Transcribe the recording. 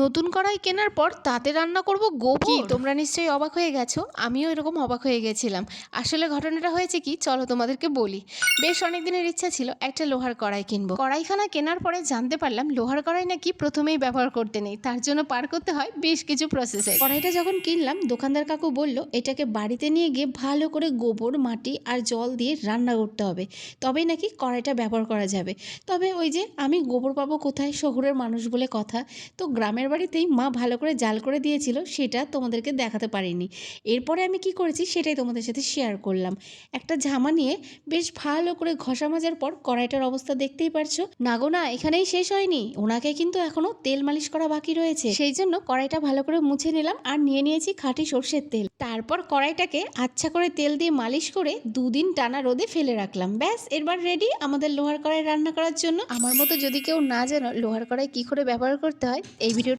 নতুন কড়াই কেনার পর তাতে রান্না করব গোবর। তোমরা নিশ্চয়ই অবাক হয়ে গেছো। আমিও এরকম অবাক হয়ে গেছিলাম। আসলে ঘটনাটা হয়েছে কি? চলো তোমাদেরকে বলি। বেশ অনেক দিনের ইচ্ছা ছিল একটা লোহার কড়াই কিনবো। কড়াইখানা কেনার পরে জানতে পারলাম লোহার কড়াই নাকি প্রথমেই ব্যবহার করতে নেই। তার জন্য পার করতে হয় বেশ কিছু প্রসেসে কড়াইটা যখন কিনলাম, দোকানদার কাকু বলল, এটাকে বাড়িতে নিয়ে গিয়ে ভালো করে গোবর, মাটি আর জল দিয়ে রান্না করতে হবে। তবেই নাকি কড়াইটা ব্যবহার করা যাবে। তবে ওই যে আমি গোবর পাবো কোথায়? শহরের মানুষ বলে কথা। তো গ্রামের বাড়িতেই মা ভালো করে জাল করে দিয়েছিল, সেটা তোমাদেরকে দেখাতে পারিনি। এরপরে আমি কি করেছি, সেটাই তোমাদের সাথে শেয়ার করলাম। একটা ঝামা নিয়ে বেশ ভালো করে ঘষা মাজার পর কড়াইটার অবস্থা দেখতেই পারছ। না গো, না, এখানেই শেষ হয়নি। ওনাকে কিন্তু এখনও তেল মালিশ করা বাকি রয়েছে। সেই জন্য কড়াইটা ভালো করে মুছে নিলাম আর নিয়ে নিয়েছি খাঁটি সর্ষের তেল। তারপর কড়াইটাকে আচ্ছা করে তেল দিয়ে মালিশ করে দুদিন টানা রোদে ফেলে রাখলাম। ব্যাস এবার রেডি আমাদের লোহার কড়াই রান্না করার জন্য। আমার মতো যদি কেউ না জানো, লোহার কড়াই কি করে ব্যবহার করতে হয়, এই ভিডিও